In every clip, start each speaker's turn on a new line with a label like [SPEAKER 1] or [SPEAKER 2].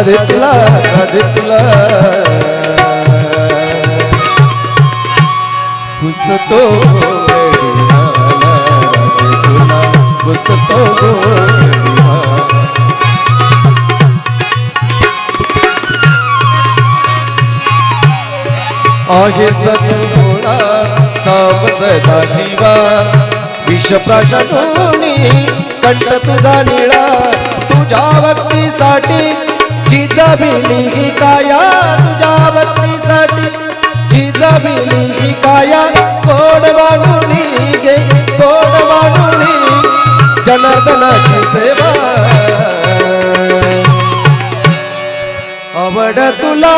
[SPEAKER 1] राधे तुला पुसतो पुसतो आहे सद्गुणा साप सदा शिवा विषप्राशनोनी कंठ तुझा निळा. तुझ्या भक्तीसाठी जिजबिली ही काया तुझ्या भक्तीसाठी जिजबिली ही काया गोड वाढुनी गे गोड वाढुनी जनार्दनाची सेवा. आवड तुला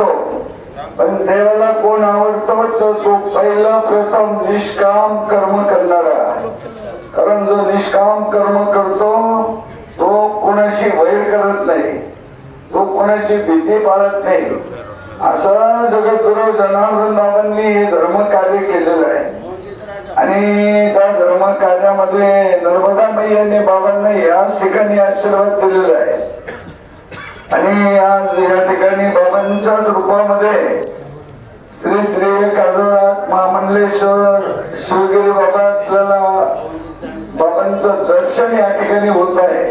[SPEAKER 2] आवडतो पण देवाला कोण आवडतो तर तो पहिला प्रथम निष्काम कर्म करणारा. कारण जो निष्काम कर्म करतो तो कोणाशी वैर करत नाही. तो कोणाची भीती पाळत नाही. असं जगद्गुरु जनार्दन बाबांनी हे धर्म कार्य केलेलं आहे. आणि त्या धर्म कार्यामध्ये नर्मदा मैयाने बाबांना याच ठिकाणी आशीर्वाद दिलेला आहे. आणि आज या ठिकाणी बाबांच्याच रूपामध्ये श्री श्री काळूराज महामंडलेश्वर शिवगिरी बाबा आपल्याला बाबांचं दर्शन या ठिकाणी होत आहे.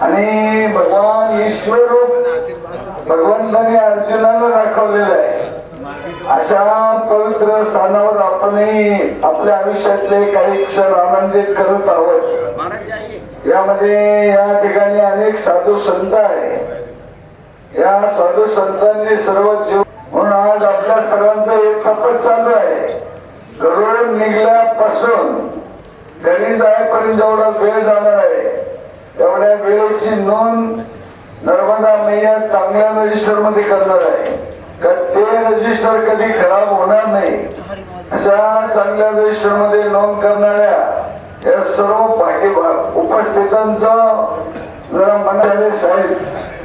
[SPEAKER 2] आणि भगवान ईश्वर भगवंताने अर्जुनाला दाखवलेलं आहे. अशा पवित्र स्थानावर आपणही आपल्या आयुष्यातले काही क्षण आनंदित करत आहोत. यामध्ये या ठिकाणी अनेक साधू संत आहे या साधू संतांनी सर्व जीव म्हणून आज आपल्या सर्वांचं एक तपत चालू आहे. घरून निघल्यापासून घरी जायपर्यंत जेवढा वेळ जाणार आहे तेवढ्या वेळेची नोंद नर्मदा मैया चांगल्या रजिस्टरमध्ये करणार आहे. ते रजिस्टर कधी खराब होणार नाही अशा चांगल्या रजिस्टरमध्ये नोंद करणाऱ्या या सर्व भाग्य उपस्थितांचं जरा मनाले साहेब.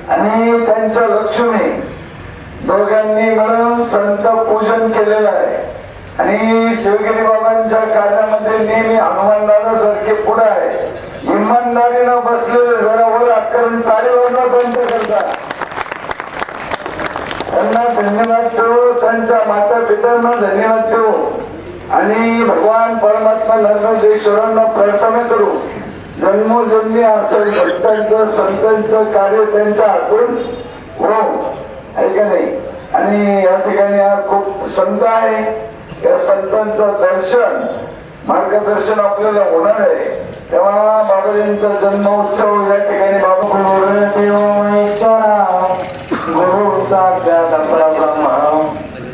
[SPEAKER 2] आणि त्यांच्या लक्ष्मी दोघांनी मिळून संत पूजन केलेलं आहे. आणि शिवगिरी बाबांच्या कार्यामध्ये नेहमी हनुमानदारा सारखे पुढे आहे. इमानदारीनं बसलेले जरा वर आकरण ताळीवरनं बंद करता त्यांना धन्यवाद देऊ त्यांच्या माता पित्यांना धन्यवाद देऊ. आणि भगवान परमात्मा धर्मेश्वरांना प्रार्थना करू. जन्मोजन्मी असेल भक्तांचं संतांचं कार्य त्यांच्या हातून हो ऐका नाही? आणि या ठिकाणी हा खूप संत आहे. या संतांचं दर्शन मार्गदर्शन आपल्याला होणार आहे. तेव्हा बाबाजींचा जन्म उत्सव या ठिकाणी बाबा गुरुदेवेश्वरा गुरु साक्षात परब्रह्म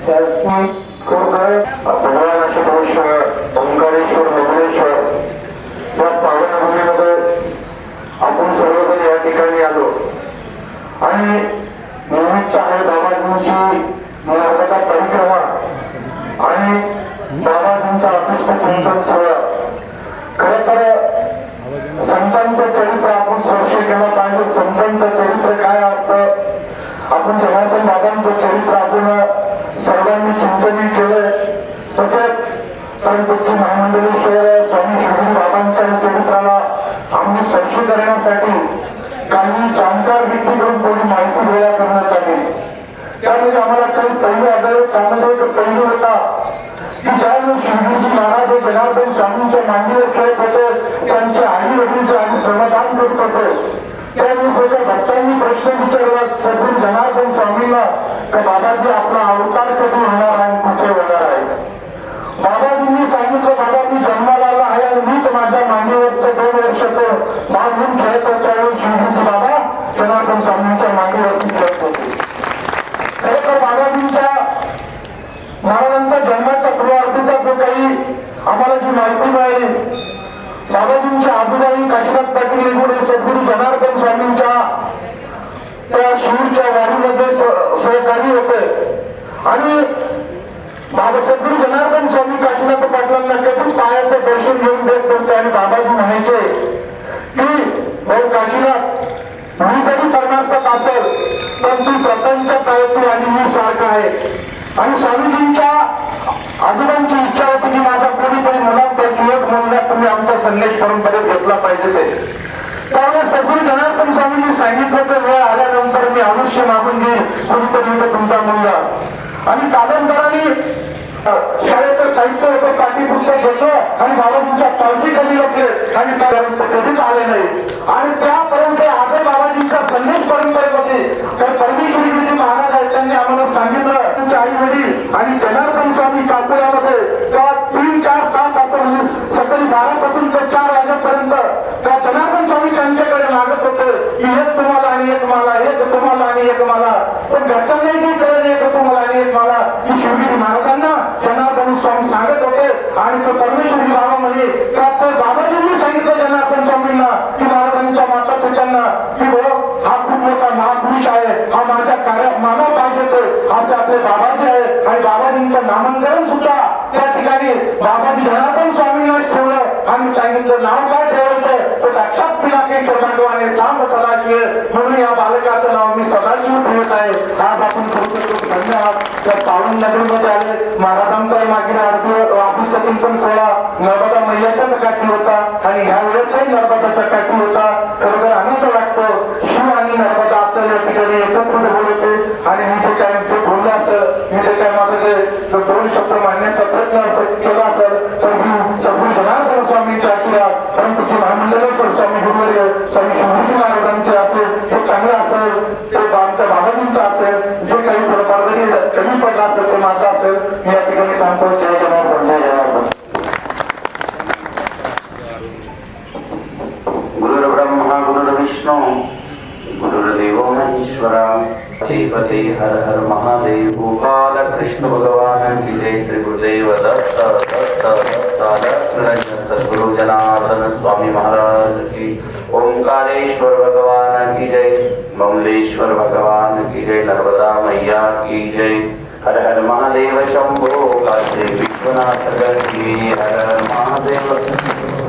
[SPEAKER 2] तस्मै गुरुदेव भगवान शिवेश्वर ओंकारेश्वर भुवनेश्वर या पावनभूमीमध्ये आपण सर्वजण या ठिकाणी आलो. आणि निमित्त आहे बाबाजींची नर्मदा परिक्रमा. आणि बाबाजींचा अभिष्ट चिंतन सोहळा खर तर संतांचं चरित्र
[SPEAKER 3] काही चांचार व्यक्तीकडून थोडी माहिती गोळा करण्यात आली. त्यावेळी आम्हाला काही पैलू आढळले त्यामध्ये एक पैलू होता. की ज्यावेळेस शिवजीजी महाराज हे जनार्दन स्वामींच्या मांडीवर खेळत होते त्यांचे आई वडीलचे आणि श्रमदान करत होते. त्यावेळी एका भक्तांनी प्रश्न विचारला सगळी जनार्दन स्वामींना तर बाबाजी आपला अवतार कधी होणार आहे कुठे होणार आहे? बाबाजींनी सांगितलं बाबा मी जन्माला आला आहे आणि मीच माझ्या मांडीवरचं दोन वर्षाचं मागून खेळत होतो त्यावेळी शिवजीजी बाबा जनार्दन स्वामींच्या मांडीवरती खेळत होते खरं तर बाबाजींच्या महाराजांचा जन्माचा पूर्वार्थीचा जो काही आम्हाला जी माहिती मिळाली बाबाजींच्या आजोबाई काशीनाथ पाटील निगुडे सद्गुरू जनार्दन स्वामींच्या त्या शिवच्या वारीमध्ये स- सहकारी होते आणि बाबा सद्गुरू जनार्दन स्वामी काशीनाथ पाटलांना कधीच पायाचं दर्शन घेऊन देत नव्हते आणि बाबाजी म्हणायचे की भाऊ काशीनाथ मी जरी परमार्थात असेल पण तू प्रपंचात आहे तू आणि मी सारखा आहे आणि स्वामीजींच्या आजोबांची इच्छा होती की माझा कोणीतरी मुलांपैकी एक मुलगा तुम्ही आमच्या संदेश परंपरेत घेतला पाहिजे ते त्यावेळेस सद्गुरू जनार्दन स्वामींनी सांगितलं तर वेळ आल्यानंतर मी अवश्य मागून घेईन कोणीतरी इथं तुमचा मुलगा आणि कालांतराने शाळेचं साहित्य होतं पाठ्यपुस्तक होतं आणि बाबाजींच्या पावती कधी होते आणि त्यापर्यंत कधीच आले नाही. आणि त्यापर्यंत आजही बाबाजींचा संदेश परंपरेमध्ये तर परमेश्वरी गुरुजी महाराज आहेत त्यांनी आम्हाला सांगितलं त्यांचे आई वडील आणि जनार्दन स्वामी काकुळ्यामध्ये का तीन चार तास असं म्हणजे सकाळी बारापासून ते चार वाजेपर्यंत त्या जनार्दन स्वामी त्यांच्याकडे मागत होते की एक तुम्हाला आणि एक मला एक तुम्हाला आणि एक मला पण घरच्यांनाही की कळलं एक तुम्हाला आणि एक मला की शिवजी महाराजांना जनार्दन स्वामी सांगत होते आणि तो परमेश्वरी बाबा म्हणे का ते बाबाजींनी सांगितलं जनार्दन स्वामींना की महाराजांच्या माता पित्यांना की हो हा खूप मोठा महापुरुष आहे हा माझ्या कार्यात मानव पाहिजे तो असे आपले बाबाजी आहे आणि बाबाजींचं नामांकन सुद्धा त्या ठिकाणी बाबाजी जनार्दन स्वामींना ठेवलं सांगितलं नाव काय ठेवायचं? तर साक्षात पिनाकेश्वर आणि सांब सदाशिव. म्हणून या बालकाचं नाव मी सदाशिव ठेवत आहे. आज आपण खूप खूप धन्यवाद. त्या पावन नगरमध्ये आले. महाराजांचा मागील अर्थ अभिषेकन पण सोहळा नर्मदा मैयाच्या काठी होता आणि ह्या वेळेसही नर्मदाचा काठी होता. खरोखर आनंद वाटतो शिव आणि नर्मदा आपल्या या ठिकाणी एकत्र होते आणि
[SPEAKER 4] गुरुर्विष्णू गुरुर्देव महेश्वरा श्रीपती हर हर महादेव गोपाल कृष्ण भगवान विजय श्रीगुरुदेव दत्त दत्त दत्त दत्त जनार्दन स्वामी महाराज की ओंकारेश्वर भगवान की जय ममलेश्वर भगवान की जय नर्मदा मैया की जय हर हर महादेव शंभो काशी विश्वनाथ की हर हर महादेव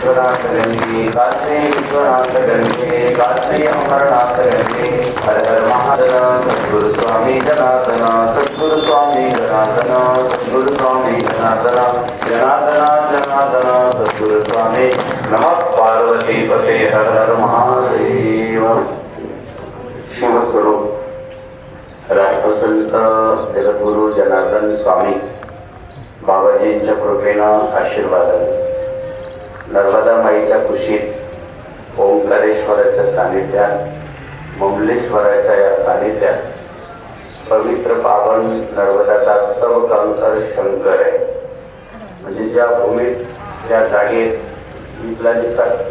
[SPEAKER 4] विश्वनाथ गंगे काशी विश्वनाथ गंगे काशी अमरनाथ गंगे हर हर महादेव सद्गुरु स्वामी जनातन सद्गुरु स्वामी जनातन सद्गुरु स्वामी जनार्दन जनार्दन जनार्दन सद्गुरु स्वामी नमः। पार्वती पते हर हर महादेव। शिवस्वरूप। राष्ट्रसंत जगद्गुरु जनार्दन स्वामी बाबाजींच्या कृपेनं आशीर्वादाने नर्मदा माईच्या कुशीत ओंकारेश्वराच्या सानिध्यात मुंबलेश्वराच्या या सानिध्यात पवित्र पावन नर्मदाचा स्तवकांकर शंकर आहे. म्हणजे ज्या भूमीत त्या जागेत इथला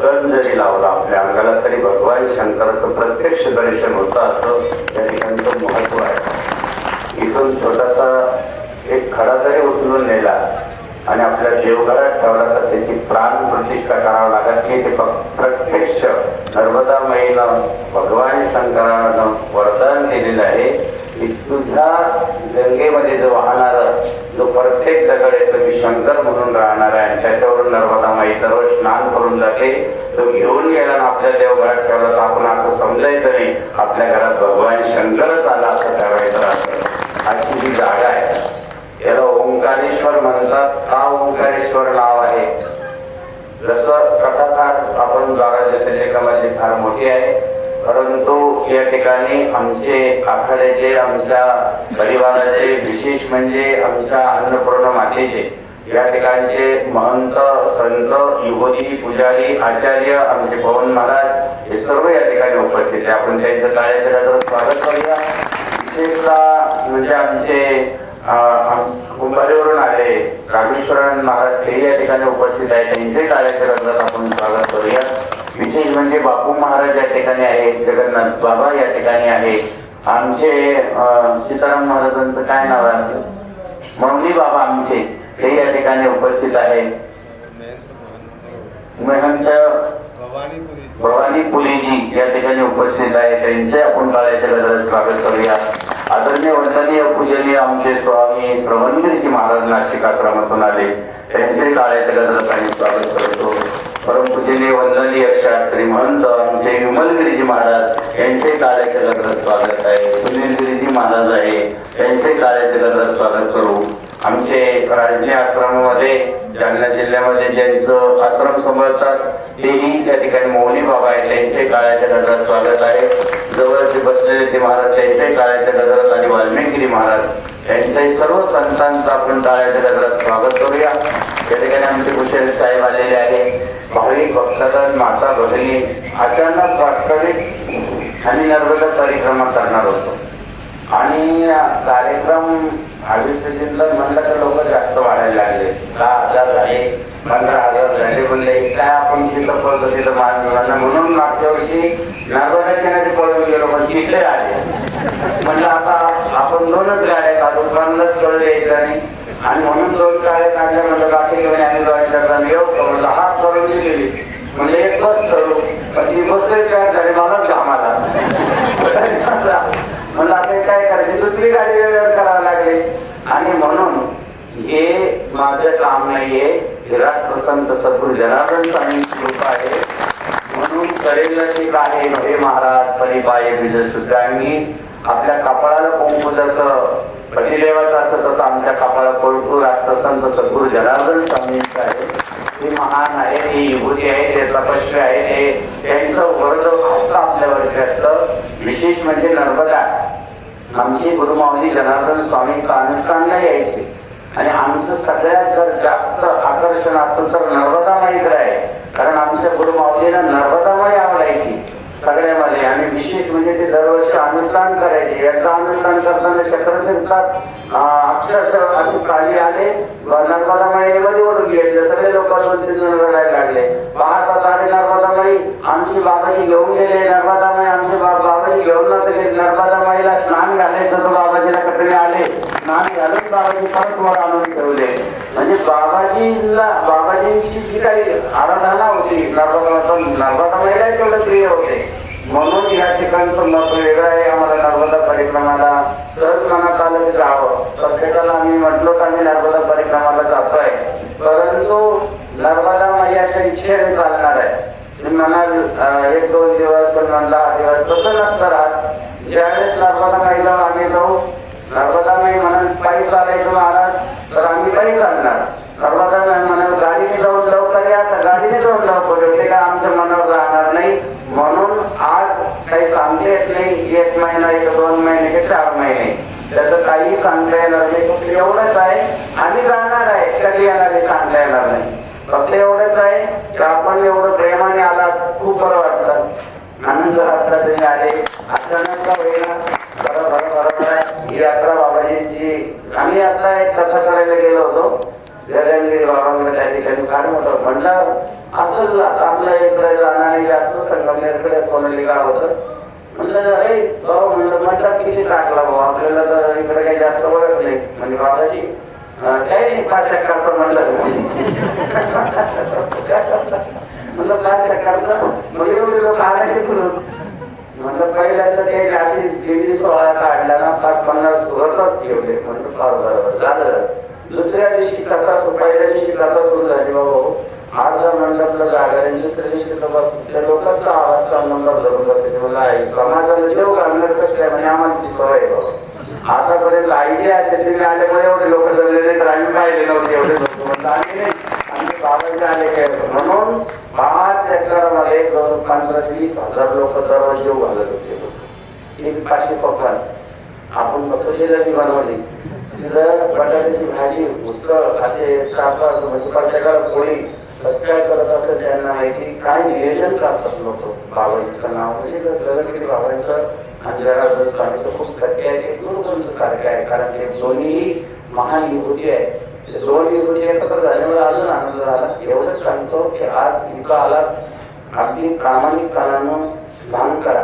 [SPEAKER 4] कण जरी लावला आपल्या अंगाला तरी भगवान शंकराचं प्रत्यक्ष दर्शन होतं असं या ठिकाणचं महत्त्व आहे. इथून छोटासा एक खडा जरी उचलून नेला आणि आपल्या देवघरात ठेवला तर त्याची प्राण प्रतिष्ठा करावं लागत की ते प्रत्यक्ष नर्मदा महिला भगवान शंकरानं वरदान दिलेलं आहे की तुझ्या गंगेमध्ये जो वाहणार जो प्रत्येक दगड आहे तो मी शंकर म्हणून राहणार आहे. आणि त्याच्यावरून नर्मदा माई दररोज स्नान करून जाते. तो घेऊन गेला आपल्या देवघरात ठेवला तर आपण असं समजायचं नाही. आपल्या घरात भगवान शंकरच आला असं ठेवायचं राहतं अशी जी जागा आहे याला ओंकारेश्वर म्हणतात. का ओंकारेश्वर नाव आहे. जसं कथाकार आपण द्वारा ज्योतिर्लिंगामध्ये फार मोठी आहे परंतु या ठिकाणी आमचे आखाड्याचे आमच्या परिवाराचे विशेष म्हणजे आमच्या अन्नपूर्ण मातेचे या ठिकाणचे महंत संत युवती पुजारी आचार्य आमचे पवन महाराज हे सर्व या ठिकाणी उपस्थित आहे. आपण त्यांचं कार्यक्रमाचं स्वागत करूया. विशेषतः म्हणजे आमचे कुंभारीवरून आले. रामेश्वरन महाराज ते या ठिकाणी उपस्थित आहेत. त्यांचे कार्यक्रमात आपण स्वागत करूया. विशेष म्हणजे बापू महाराज या ठिकाणी आहेत जगन्नाथ बाबा या ठिकाणी आहे. आमचे सीताराम महाराजांचं काय नाव आहे मौली बाबा आमचे ते या ठिकाणी उपस्थित आहे महंत भवानी पुलेजी या ठिकाणी उपस्थित आहे त्यांचे आपण काळाच्या गजरात स्वागत करूया. आदरणीय वंदनीय पूजनीय आमचे स्वामी श्रवणगिरीजी महाराज नाशिकाक्रमातून आले. त्यांचे काळे गजरात स्वागत करतो. परमपूजनीय वंदनीय शास्त्री महंत आमचे विमलगिरीजी महाराज यांचे काळाच्या लग्न स्वागत आहे. सुनीलगिरीजी महाराज आहे. त्यांचे काळाच्या लग्न स्वागत करू. आमचे राजकीय आश्रमामध्ये जालना जिल्ह्यामध्ये ज्यांचं आश्रम समजतात तेही त्या ठिकाणी मोहनी बाबा आहेत. त्यांचे काळाच्या गजरात स्वागत आहे. जवळचे बसलेले ते महाराज त्यांचे काळाच्या गजरात आणि वाल्मिकी महाराज यांच्याही सर्व संतांचं आपण काळाच्या गजरात स्वागत करूया. त्या ठिकाणी आमचे कुशल साहेब आलेले आहे भाविक भक्तगण माता भगिनी अचानक वास्तविक आणि नर्मदा परिक्रमा करणार होतो. आणि कार्यक्रम आयुष्य जिल्ह्यात म्हणलं तर लोक जास्त वाढायला लागले. दहा हजार झाले पंधरा हजार झाले म्हणले काय आपण तिथं पळतो तिथं मान मुलांना म्हणून मागच्या वर्षी नर्मदा किनारी पळून गेलो पण तिथे आले. म्हणलं आता आपण दोनच गाड्या काढू पन्नास कळले यायचं नाही आणि म्हणून दोन गाड्या काढल्या म्हणलं बाकी घेऊन आम्ही जॉईन करताना येऊ. का म्हणलं हात करून गेली. म्हणजे एक बस करू. पण ती बस तरी काय झाली मलाच घामाला. म्हणलं आता काय करायचं? दुसरी गाडी आणि म्हणून हे माझं काम नाहीये. विराट प्रसंत सद्गुरु जनार्दन स्वामी कृपा आहे. म्हणून करेल ते आहे हे महाराज परिपाय विजय सुद्रांगी आपल्या कपाळाला कुंकू जसं पतिदेवाचं असतं तसं आमच्या कपाळा कोळपूर राष्ट्रसंत सद्गुरु जनार्दन स्वामींचं आहे. हे महान आहे हे युवती आहे ते तपस्वी आहे. हे त्यांचं वर्ग फक्त आपल्यावरती असतं. विशेष म्हणजे नर्मदा. आमची गुरुमाऊली जनार्दन स्वामी कानकांना यायचे. आणि आमचं सगळ्यात जर जास्त आकर्षण असतं तर नर्मदामाईकडे आहे. कारण आमच्या गुरुमाऊलीला नर्मदामाई आवडायची सगळ्यामध्ये. आणि विशेष म्हणजे ते दरवर्षी अनुदान करायचे. याचं अनुदान करताना चक्रतीर्थात अक्षरशः अशी खाली आले. नर्मदा नर्मदामाईमध्ये ओढून घेतले. सगळे लोक दोन तीन जण रडायला लागले. पाहतात आले नर्मदा माई आमची बाबाजी घेऊन गेले. नर्मदामाई आमचे बा- बाबाजी घेऊन नव्हते गेले नर्मदामाईला स्नान घालायचं तर बाबाजीला कटणे आले. स्नान घालून बाबाजी तुम्हाला आणून ठेवले म्हणजे बाबाजीला बाबाजींची जी काही आराधना होती नर्मदा महिला तेवढं प्रिय होते. म्हणून या ठिकाणचं मत वेगळं आहे आम्हाला नर्मदा परिक्रमाला सहज मनात आलं राहावं जावं. प्रत्येकाला आम्ही म्हटलो तर आम्ही नर्मदा परिक्रमाला जातोय. परंतु नर्मदा मैयाच्या इच्छेने चालणार आहे. मी एक दोन दिवस पण दहा दिवस तसं नसतं ज्यावेळेस नर्मदा मैला आम्ही जाऊ नर्मदा नाही म्हणाल पायी चालायचं महाराज तर आम्ही पायी चालणार. नर्मदा नाही म्हणाल गाडीने जाऊन लवकर या तर गाडीने जाऊन लवकर येऊ. ते काय आमच्या मनावर राहणार नाही. म्हणून आज काही सांगता येत नाही. एक महिना एक दोन महिने की चार महिने त्याचं काही सांगता येणार नाही. फक्त एवढंच आहे आम्ही जाणार आहे. कधी येणार आहे सांगता येणार नाही. फक्त एवढंच आहे की आपण एवढं प्रेमाने आला खूप बरं वाटतं आनंद वाटला तरी आले. अचानक का होईना? बरं बरं बरं बरं. यात्रा बाबाजींची आम्ही आता एक कथा करायला गेलो होतो. गजानगिरी बाबांकडे त्या ठिकाणी फार होतं म्हणलं असं आपलं इकडे जाणारे जास्त संगमनेरकडे कोणाली गाव होतं. म्हणलं अरे बाबा म्हणलं म्हटलं किती टाकला बाबा आपल्याला तर इकडे काही जास्त बघत नाही. म्हणजे बाबाची काय काही नाही पाच टक्काचं म्हणलं. म्हणलं पाच टक्काचं म्हणजे एवढे लोक आणायचे म्हणलं ते अशी दिंडी सोळा पाच ठेवले. म्हणलं फार बरोबर झालं. दुसऱ्या दिवशी कथा पहिल्या दिवशी कथा सुरू झाली बाबा. हा जर मंडपला जागा दुसऱ्या दिवशी त्या लोकांचा आवाज का नंबर धरून बसले. मला आहे समाजाला जेव घालणार कसं काय? म्हणजे आम्हाला ती सवय बाबा. आतापर्यंत आयडिया असते तुम्ही आल्यामुळे एवढे लोक जमलेले तर आम्ही पाहिले नव्हते एवढे लोक. म्हणतो आम्ही नाही. आम्ही बाबांचे आले काय? म्हणून पाच एकरामध्ये दोन पंधरा वीस हजार लोक दररोज जेव घालत होते. एक पाचशे पकवान आपण फक्त शेजारी बनवली. तिथं बटाट्याची भाजी उसळ असे चार पाच म्हणजे प्रत्येकाला पोळी कसं काय करत असतं त्यांना माहिती. काय नियोजन करतात लोक बाबाजीचं नाव म्हणजे गगनगिरी बाबांचं आणि जरा स्वामीचं खूप सत्य आहे. ते दूरपर्यंत सारखं आहे. कारण ते दोन्ही महान विभूती आहे ते दोन विभूती एकत्र झाल्यामुळे अजून आनंद झाला. एवढंच सांगतो की आज इथं आला. अगदी प्रामाणिकपणानं दान करा.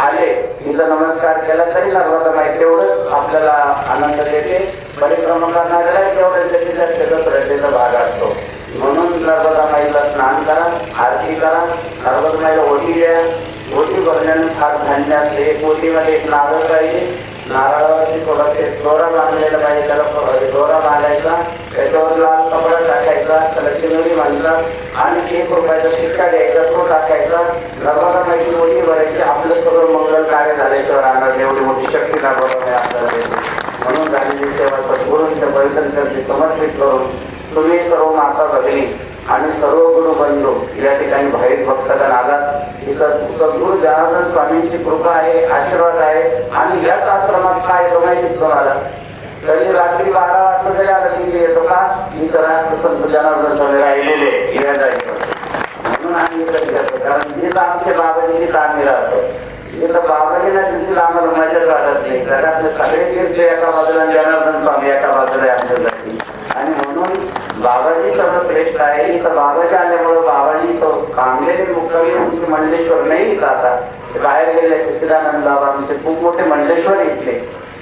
[SPEAKER 4] आले. तिचा नमस्कार केला तरी नर्मदा माहिती तेवढंच आपल्याला आनंद देते. परिक्रमा करणाऱ्याला तेवढं त्याच्या त्याचा भाग असतो. म्हणून नर्मदा माईला स्नान करा आरती करा नर्मदा माईला ओटी द्या. ओटी भरण्याने फार धान्य असते एक ओटीमध्ये एक नारळ पाहिजे नारळावरती थोडासे दोरा बांधलेला पाहिजे त्याला दोरा बांधायचा त्याच्यावर लाल कपडा टाकायचा त्याला चिनोरी बांधला आणि एक रुपयाचा शिक्का द्यायचा तो टाकायचा. नर्मदा माहिती मोठी भरायची आपलं सगळं मंगल कार्य तर राहणार एवढी मोठी शक्ती दाखवत माई आपल्याला. म्हणून गांधीजी सेवा सद्गुरूंच्या पवित्रांसाठी समर्पित करून तुम्ही सर्व माता भगिनी. आणि सर्व गुरु बंधू या ठिकाणी बाहेर भक्ताच्या नादात इथं सद्गुरु जनार्दन स्वामींची कृपा आहे आशीर्वाद आहे. आणि याच आश्रमात काय तो तुम्हाला तरी रात्री बारा वाजता जरी आता तिथे येतो का इथं तर संत जनार्दन स्वामी राहिलेले या जायचं म्हणून आम्ही इथं येतो. कारण जिथं आमचे बाबाजी तिथं आम्ही राहतो. इथं बाबाजीला तिथे आम्हाला मजा वाटत नाही. घरातले सगळे तीर्थ एका बाजूला जनार्दन स्वामी एका बाजूला आमच्या आणि म्हणून बाबाजी सर्व श्रेष्ठ आहे. तर बाबाजी आल्यामुळे बाबाजी तो कामलेले मुक्कामी आमचे मंडलेश्वर नाही जाता ते बाहेर गेले सच्चिदानंद बाबा आमचे खूप मोठे मंडलेश्वर इथले.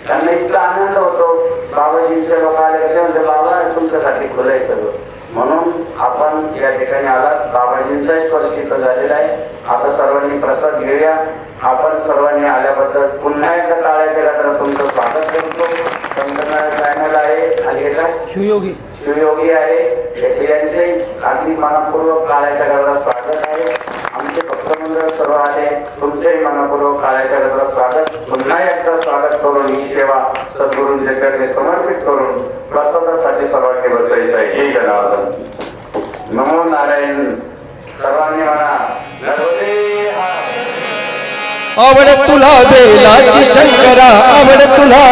[SPEAKER 4] त्यांना इतका आनंद होतो. बाबाजींचे लोक आले कसे म्हणजे बाबा तुमच्यासाठी खुलं आहे सगळं. म्हणून आपण या ठिकाणी आलात. बाबाजींचा स्पर्श इथं झालेला आहे. आता सर्वांनी प्रसाद घेऊया. आपण सर्वांनी आल्याबद्दल पुन्हा एकदा टाळ्याच्या तर तुमचं स्वागत करतो. चॅनल आहे हे काय
[SPEAKER 1] शिवयोगी
[SPEAKER 4] शिवयोगी आहे. यांचे अगदी मनपूर्वक काळाच्या गजरात स्वागत आहे. आमचे भक्तमंडळ सर्व आले तुमचेही मनपूर्वक काळाच्या गजरात स्वागत. पुन्हा एकदा स्वागत करून ही सेवा सद्गुरूंच्या चरणी समर्पित करून प्रसादासाठी सर्वांनी बसायचं आहे. हे जनार्दन. नमो नारायण. सर्वांनी म्हणा नर्मदे हर.
[SPEAKER 1] आवड तुला बेलाची शंकरा आवड तुला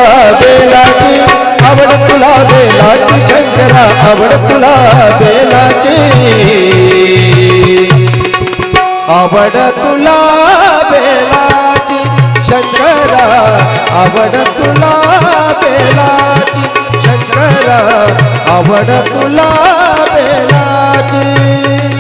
[SPEAKER 1] बेलाची आवड तुला बेलाची शंकरा आवड तुला बेलाची. आवड तुला बेलाची शंकरा आवड तुला बेलाची शंकरा आवड तुला बेलाची.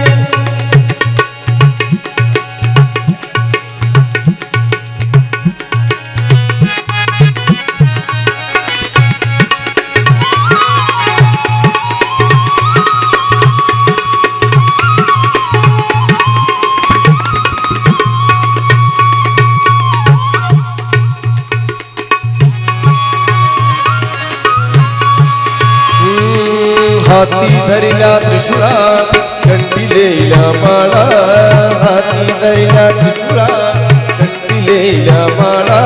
[SPEAKER 1] धरिला त्रिशुळा कंटिलेल्या माळा हाती धरिला त्रिशुळा कंटिलेल्या माळा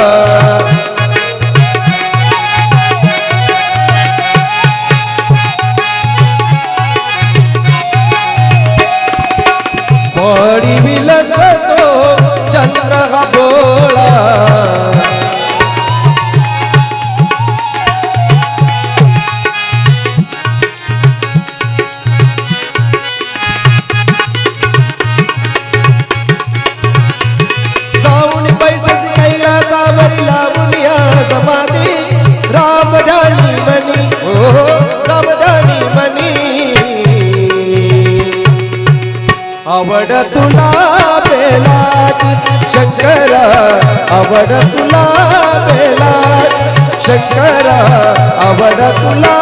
[SPEAKER 1] वाडी विलसतो चंद्र हा बोळा. आवड तुला बेलाची शंकर आवड तुला बेलाची शंकर आवड तुला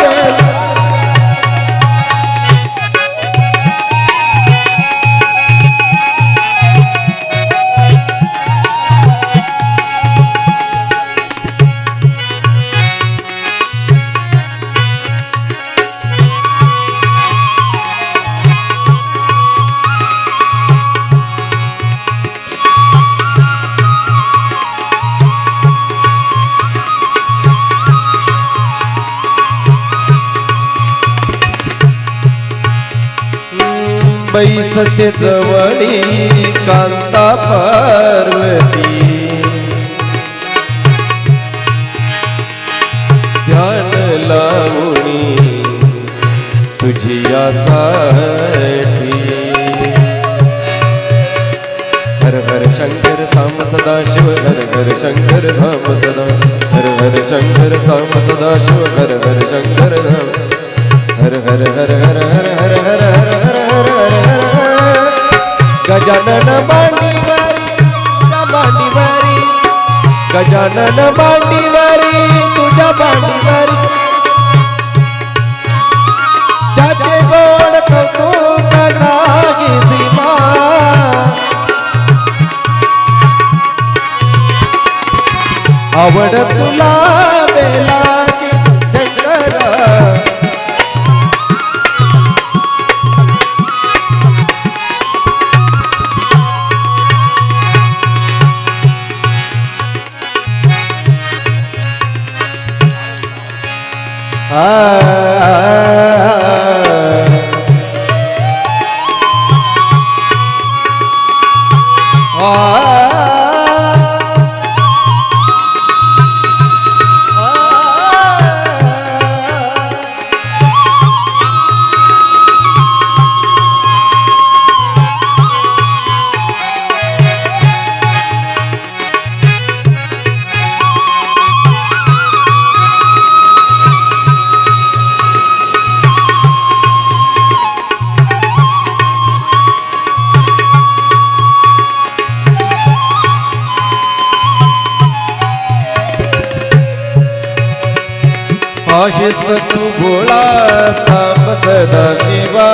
[SPEAKER 1] बेला बैसते जवळी कांता पार्वती ध्यान लावणी तुझी यासाठी हर हर शंकर साम सदा शिव हर हर शंकर साम सदा हर हर शंकर साम सदा शिव हर हर शंकर हर हर हर हर हर हर हर हर हर गजानन मांडीवारी मांडीवारी. गजानन मांडीवारी तुझ्या मांडीवारी. त्याचे गोड कौतुक नाही सीमा. आवड तुला दिस तू गोळा सांब सदा शिवा